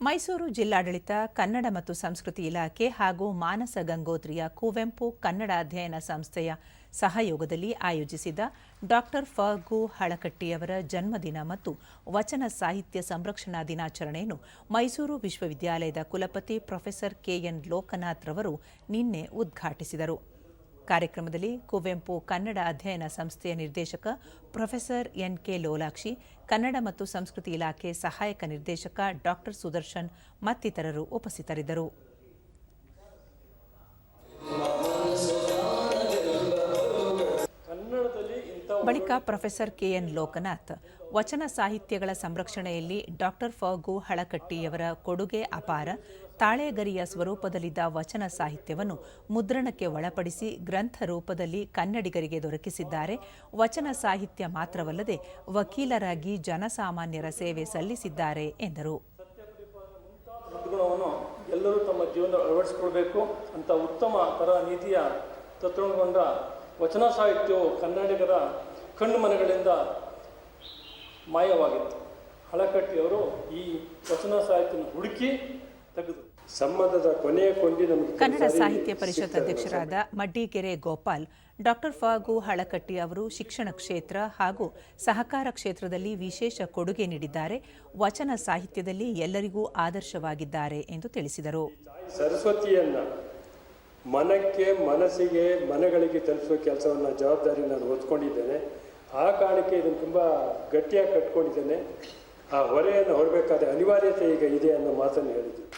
ಮೈಸೂರು ಜಿಲ್ಲಾಡಳಿತ, ಕನ್ನಡ ಮತ್ತು ಸಂಸ್ಕೃತಿ ಇಲಾಖೆ ಹಾಗೂ ಮಾನಸ ಗಂಗೋತ್ರಿಯ ಕುವೆಂಪು ಕನ್ನಡ ಅಧ್ಯಯನ ಸಂಸ್ಥೆಯ ಸಹಯೋಗದಲ್ಲಿ ಆಯೋಜಿಸಿದ ಡಾಕ್ಟರ್ ಫಗು ಹಳಕಟ್ಟಿಯವರ ಜನ್ಮದಿನ ಮತ್ತು ವಚನ ಸಾಹಿತ್ಯ ಸಂರಕ್ಷಣಾ ದಿನಾಚರಣೆಯನ್ನು ಮೈಸೂರು ವಿಶ್ವವಿದ್ಯಾಲಯದ ಕುಲಪತಿ ಪ್ರೊಫೆಸರ್ ಕೆಎನ್ ಲೋಕನಾಥ್ ರವರು ನಿನ್ನೆ ಉದ್ಘಾಟಿಸಿದರು. ಕಾರ್ಯಕ್ರಮದಲ್ಲಿ ಕುವೆಂಪು ಕನ್ನಡ ಅಧ್ಯಯನ ಸಂಸ್ಥೆಯ ನಿರ್ದೇಶಕ professor N K Lolakshi, Kannada ಮತ್ತು ಸಂಸ್ಕೃತಿ ಇಲಾಖೆ ಸಹಾಯಕ ನಿರ್ದೇಶಕ ಡಾಕ್ಟರ್ ಸುದರ್ಶನ್ ಮತ್ತಿತರರು ಉಪಸ್ಥಿತರಿದ್ದರು. ಬಳಿಕ ಪ್ರೊಫೆಸರ್ ಕೆಎನ್ ಲೋಕನಾಥ್, ವಚನ ಸಾಹಿತ್ಯಗಳ ಸಂರಕ್ಷಣೆಯಲ್ಲಿ ಡಾಕ್ಟರ್ ಫಗು ಹಳಕಟ್ಟಿಯವರ ಕೊಡುಗೆ ಅಪಾರ, ತಾಳೆಗರಿಯ ಸ್ವರೂಪದಲ್ಲಿದ್ದ ವಚನ ಸಾಹಿತ್ಯವನ್ನು ಮುದ್ರಣಕ್ಕೆ ಒಳಪಡಿಸಿ ಗ್ರಂಥ ರೂಪದಲ್ಲಿ ಕನ್ನಡಿಗರಿಗೆ ದೊರಕಿಸಿದ್ದಾರೆ. ವಚನ ಸಾಹಿತ್ಯ ಮಾತ್ರವಲ್ಲದೆ ವಕೀಲರಾಗಿ ಜನಸಾಮಾನ್ಯರ ಸೇವೆ ಸಲ್ಲಿಸಿದ್ದಾರೆ ಎಂದರು. ಎಲ್ಲರೂ ತಮ್ಮ ಜೀವನ ಅಳವಡಿಸಿಕೊಳ್ಬೇಕು ಅಂತ ಉತ್ತಮ ನೀತಿಯ ತತ್ವಗೊಂಡ ವಚನ ಸಾಹಿತ್ಯವು ಕನ್ನಡಿಗರ ಕಣ್ಣು ಮನೆಗಳಿಂದ ಮಾಯವಾಗಿತ್ತು. ಹಳಕಟ್ಟಿಯವರು ಈ ವಚನ ಸಾಹಿತ್ಯ ಹುಡುಕಿ ತೆಗೆದು ಸಂಬಂಧದ ಕೊನೆಯ ಕೊಂಡಿ ನಮಗೆ ಕನ್ನಡ ಸಾಹಿತ್ಯ ಪರಿಷತ್ ಅಧ್ಯಕ್ಷರಾದ ಮಡ್ಡಿಗೆರೆ ಗೋಪಾಲ್ ಡಾಕ್ಟರ್ ಫಾಗು ಹಳಕಟ್ಟಿ ಅವರು ಶಿಕ್ಷಣ ಕ್ಷೇತ್ರ ಹಾಗೂ ಸಹಕಾರ ಕ್ಷೇತ್ರದಲ್ಲಿ ವಿಶೇಷ ಕೊಡುಗೆ ನೀಡಿದ್ದಾರೆ. ವಚನ ಸಾಹಿತ್ಯದಲ್ಲಿ ಎಲ್ಲರಿಗೂ ಆದರ್ಶವಾಗಿದ್ದಾರೆ ಎಂದು ತಿಳಿಸಿದರು. ಸರಸ್ವತಿಯನ್ನ ಮನಕ್ಕೆ ಮನಸ್ಸಿಗೆ ಮನಗಳಿಗೆ ತಲುಪಿಸುವ ಕೆಲಸವನ್ನು ಜವಾಬ್ದಾರಿ ನಾನು ಹೊತ್ಕೊಂಡಿದ್ದೇನೆ. ಆ ಕಾರಣಕ್ಕೆ ಇದನ್ನು ತುಂಬ ಗಟ್ಟಿಯಾಗಿ ಕಟ್ಕೊಂಡಿದ್ದೇನೆ. ಆ ಹೊರೆಯನ್ನು ಹೊರಬೇಕಾದ ಅನಿವಾರ್ಯತೆ ಈಗ ಇದೆ ಅನ್ನೋ ಮಾತನ್ನು ಹೇಳಿದ್ದೀನಿ